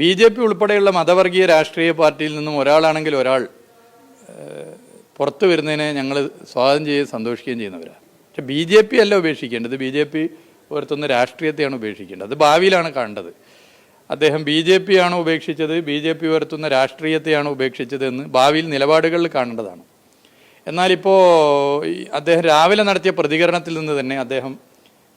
B J P ഉൾപ്പെടെയുള്ള മതവർഗീയ രാഷ്ട്രീയ പാർട്ടിയിൽ നിന്നും ഒരാളാണെങ്കിൽ ഒരാൾ പുറത്തു വരുന്നതിനെ ഞങ്ങൾ സ്വാഗതം ചെയ്യുകയും സന്തോഷിക്കുകയും ചെയ്യുന്നവരാണ് പക്ഷെ ബി ജെ പി അല്ല ഉപേക്ഷിക്കേണ്ടത്. ബി ജെ പി പുറത്തുനിന്ന് രാഷ്ട്രീയത്തെയാണ് ഉപേക്ഷിക്കേണ്ടത്. അത് ഭാവിയിലാണ് കാണേണ്ടത്. അദ്ദേഹം ബി ജെ പി ആണോ ഉപേക്ഷിച്ചത്? ബി ജെ പി ഉയർത്തുന്ന രാഷ്ട്രീയത്തെയാണോ ഉപേക്ഷിച്ചത് എന്ന് ഭാവിയിൽ നിലപാടുകളിൽ കാണേണ്ടതാണ്. എന്നാലിപ്പോൾ അദ്ദേഹം രാവിലെ നടത്തിയ പ്രതികരണത്തിൽ നിന്ന് തന്നെ അദ്ദേഹം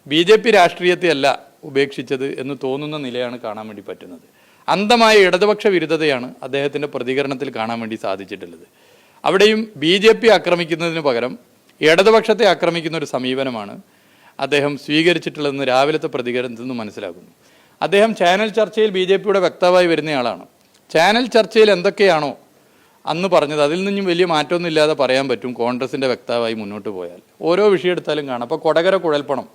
ബി ജെ പി രാഷ്ട്രീയത്തെയല്ല ഉപേക്ഷിച്ചത് എന്ന് തോന്നുന്ന നിലയാണ് കാണാൻ വേണ്ടി പറ്റുന്നത്. അന്ധമായ ഇടതുപക്ഷ വിരുദ്ധതയാണ് അദ്ദേഹത്തിന്റെ പ്രതികരണത്തിൽ കാണാൻ വേണ്ടി സാധിച്ചിട്ടുള്ളത്. അവിടെയും ബി ജെ പി ആക്രമിക്കുന്നതിന് പകരം ഇടതുപക്ഷത്തെ ആക്രമിക്കുന്ന ഒരു സമീപനമാണ് അദ്ദേഹം സ്വീകരിച്ചിട്ടുള്ളതെന്ന് രാവിലത്തെ പ്രതികരണത്തിൽ നിന്ന് മനസ്സിലാക്കുന്നു. അദ്ദേഹം ചാനൽ ചർച്ചയിൽ ബി ജെ പിയുടെ വ്യക്തമായി വരുന്നയാളാണ്. ചാനൽ ചർച്ചയിൽ എന്തൊക്കെയാണോ അന്ന് പറഞ്ഞത് അതിൽ നിന്നും വലിയ മാറ്റമൊന്നും ഇല്ലാതെ പറയാൻ പറ്റും കോൺഗ്രസിന്റെ വ്യക്തമായി മുന്നോട്ട് പോയാൽ. ഓരോ വിഷയം എടുത്താലും കാണാം. അപ്പോൾ കൊടകര കുഴൽപ്പണം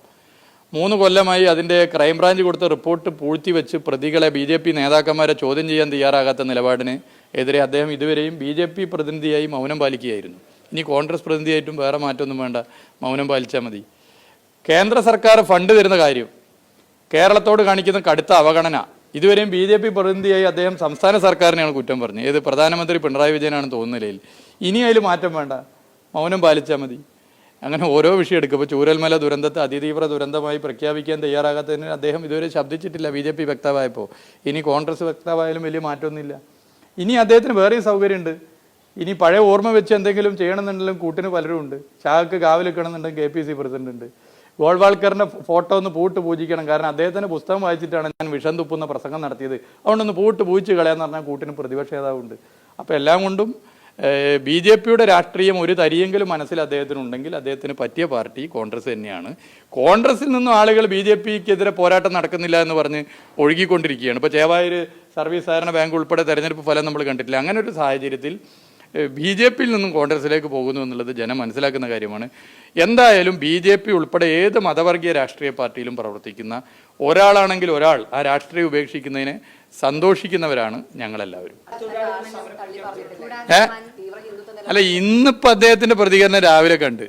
മൂന്ന് കൊല്ലമായി അതിന്റെ ക്രൈംബ്രാഞ്ച് കൊടുത്ത റിപ്പോർട്ട് പൂഴ്ത്തി വെച്ച് പ്രതികളെ ബി ജെ പി നേതാക്കന്മാരെ ചോദ്യം ചെയ്യാൻ തയ്യാറാകാത്ത നിലപാടിന് എതിരെ അദ്ദേഹം ഇതുവരെയും ബി ജെ പി പ്രതിനിധിയായി മൗനം പാലിക്കുകയായിരുന്നു. ഇനി കോൺഗ്രസ് പ്രതിനിധിയായിട്ടും വേറെ മാറ്റമൊന്നും വേണ്ട. മൗനം പാലിച്ചാൽ മതി. കേന്ദ്ര സർക്കാർ ഫണ്ട് തരുന്ന കാര്യം. കേരളത്തോട് കാണിക്കുന്ന കടുത്ത അവഗണന. ഇതുവരെയും ബി ജെ പി പ്രതിനിധിയായി അദ്ദേഹം സംസ്ഥാന സർക്കാരിനെയാണ് കുറ്റം പറഞ്ഞത്. ഏത് പ്രധാനമന്ത്രി പിണറായി വിജയനാണ് തോന്നുന്ന നിലയിൽ. ഇനി അതിൽ മാറ്റം വേണ്ട. മൗനം പാലിച്ചാൽ മതി. അങ്ങനെ ഓരോ വിഷയം എടുക്കും. ഇപ്പോൾ ചൂരൽമല ദുരന്തത്തെ അതിതീവ്ര ദുരന്തമായി പ്രഖ്യാപിക്കാൻ തയ്യാറാകാത്തതിന് അദ്ദേഹം ഇതുവരെ ശബ്ദിച്ചിട്ടില്ല. ബി ജെ പി വ്യക്തമായപ്പോൾ ഇനി കോൺഗ്രസ് വ്യക്തമായാലും വലിയ മാറ്റമൊന്നുമില്ല. ഇനി അദ്ദേഹത്തിന് വേറെയും സൗകര്യമുണ്ട്. ഇനി പഴയ ഓർമ്മ വെച്ച് എന്തെങ്കിലും ചെയ്യണമെന്നുണ്ടെങ്കിലും കൂട്ടിന് പലരും ഉണ്ട്. ചാക്ക് കാവൽ വെക്കണമെന്നുണ്ടെങ്കിൽ കെ പി സി പ്രസിഡന്റ് ഉണ്ട്. ഗോൾവാൾക്കറിന്റെ ഫോട്ടോ ഒന്ന് പൂട്ട് പൂജിക്കണം. കാരണം അദ്ദേഹത്തിന്റെ പുസ്തകം വായിച്ചിട്ടാണ് ഞാൻ വിഷം തുപ്പുന്ന പ്രസംഗം നടത്തിയത്. അതുകൊണ്ടൊന്ന് പൂട്ട് പൂജിച്ച് കളയാന്ന് പറഞ്ഞാൽ കൂട്ടിന് പ്രതിപക്ഷ നേതാവുണ്ട്. അപ്പോൾ എല്ലാം കൊണ്ടും ബി ജെ പിയുടെ രാഷ്ട്രീയം ഒരു തരിയെങ്കിലും മനസ്സിൽ അദ്ദേഹത്തിനുണ്ടെങ്കിൽ അദ്ദേഹത്തിന് പറ്റിയ പാർട്ടി കോൺഗ്രസ് തന്നെയാണ്. കോൺഗ്രസിൽ നിന്നും ആളുകൾ ബി ജെ പിക്കെതിരെ പോരാട്ടം നടക്കുന്നില്ല എന്ന് പറഞ്ഞ് ഒഴുകിക്കൊണ്ടിരിക്കുകയാണ്. ഇപ്പോൾ ചേവായൂർ സർവീസ് സഹകരണ ബാങ്ക് ഉൾപ്പെടെ തെരഞ്ഞെടുപ്പ് ഫലം നമ്മൾ കണ്ടിട്ടില്ല. അങ്ങനെ ഒരു സാഹചര്യത്തിൽ ബി ജെ പിയിൽ നിന്നും കോൺഗ്രസിലേക്ക് പോകുന്നു എന്നുള്ളത് ജനം മനസ്സിലാക്കുന്ന കാര്യമാണ്. എന്തായാലും ബി ജെ പി ഉൾപ്പെടെ ഏത് മതവർഗീയ രാഷ്ട്രീയ പാർട്ടിയിലും പ്രവർത്തിക്കുന്ന ഒരാളാണെങ്കിൽ ഒരാൾ ആ രാഷ്ട്രീയം ഉപേക്ഷിക്കുന്നതിന് സന്തോഷിക്കുന്നവരാണ് ഞങ്ങളെല്ലാവരും. ഏ? അല്ല ഇന്നിപ്പോൾ അദ്ദേഹത്തിന്റെ പ്രതികരണം രാവിലെ കണ്ട്.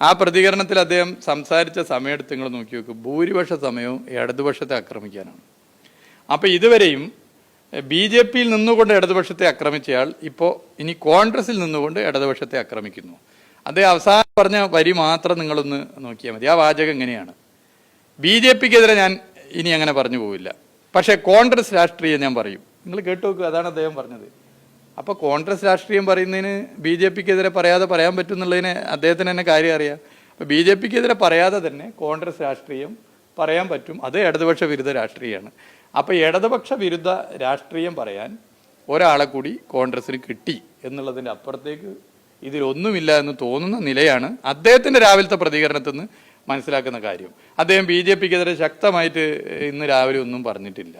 ആ പ്രതികരണത്തിൽ അദ്ദേഹം സംസാരിച്ച സമയത്ത് നിങ്ങൾ നോക്കി നോക്കൂ ഭൂരിപക്ഷ സമയവും ഇടതുപക്ഷത്തെ ആക്രമിക്കാനാണ്. അപ്പോൾ ഇതുവരെയും ബി ജെ പിയിൽ നിന്നുകൊണ്ട് ഇടതുപക്ഷത്തെ ആക്രമിച്ചയാൾ ഇപ്പോൾ ഇനി കോൺഗ്രസിൽ നിന്നുകൊണ്ട് ഇടതുപക്ഷത്തെ ആക്രമിക്കുന്നു. അദ്ദേഹം അവസാനം പറഞ്ഞ വരി മാത്രം നിങ്ങളൊന്ന് നോക്കിയാൽ മതി. ആ വാചകം എങ്ങനെയാണ്? ബി ജെ പിക്കെതിരെ ഞാൻ ഇനി അങ്ങനെ പറഞ്ഞു പോവില്ല. പക്ഷേ കോൺഗ്രസ് രാഷ്ട്രീയം ഞാൻ പറയും. നിങ്ങൾ കേട്ടു നോക്കുക അതാണ് അദ്ദേഹം പറഞ്ഞത്. അപ്പോൾ കോൺഗ്രസ് രാഷ്ട്രീയം പറയുന്നതിന് ബി ജെ പിക്കെതിരെ പറയാതെ പറയാൻ പറ്റും എന്നുള്ളതിന് അദ്ദേഹത്തിന് തന്നെ കാര്യം അറിയാം. അപ്പോൾ ബി ജെ പിക്കെതിരെ പറയാതെ തന്നെ കോൺഗ്രസ് രാഷ്ട്രീയം പറയാൻ പറ്റും. അത് ഇടതുപക്ഷ വിരുദ്ധ രാഷ്ട്രീയമാണ്. അപ്പോൾ ഇടതുപക്ഷ വിരുദ്ധ രാഷ്ട്രീയം പറയാൻ ഒരാളെ കൂടി കോൺഗ്രസിന് കിട്ടി എന്നുള്ളതിന്റെ അപ്പുറത്തേക്ക് ഇതിലൊന്നുമില്ല എന്ന് തോന്നുന്ന നിലയാണ് അദ്ദേഹത്തിന്റെ രാവിലത്തെ പ്രതികരണത്തിൽ നിന്ന് മനസ്സിലാക്കുന്ന കാര്യം. അദ്ദേഹം ബി ജെ പിക്കെതിരെ ശക്തമായിട്ട് ഇന്ന് രാവിലെ ഒന്നും പറഞ്ഞിട്ടില്ല.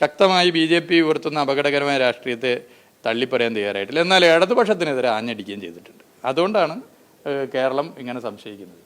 ശക്തമായി ബി ജെ പി ഉയർത്തുന്ന അപകടകരമായ രാഷ്ട്രീയത്തെ തള്ളിപ്പറയാൻ തയ്യാറായിട്ടില്ല. എന്നാൽ ഇടതുപക്ഷത്തിനെതിരെ ആഞ്ഞടിക്കുകയും ചെയ്തിട്ടുണ്ട്. അതുകൊണ്ടാണ് കേരളം ഇങ്ങനെ സംശയിക്കുന്നത്.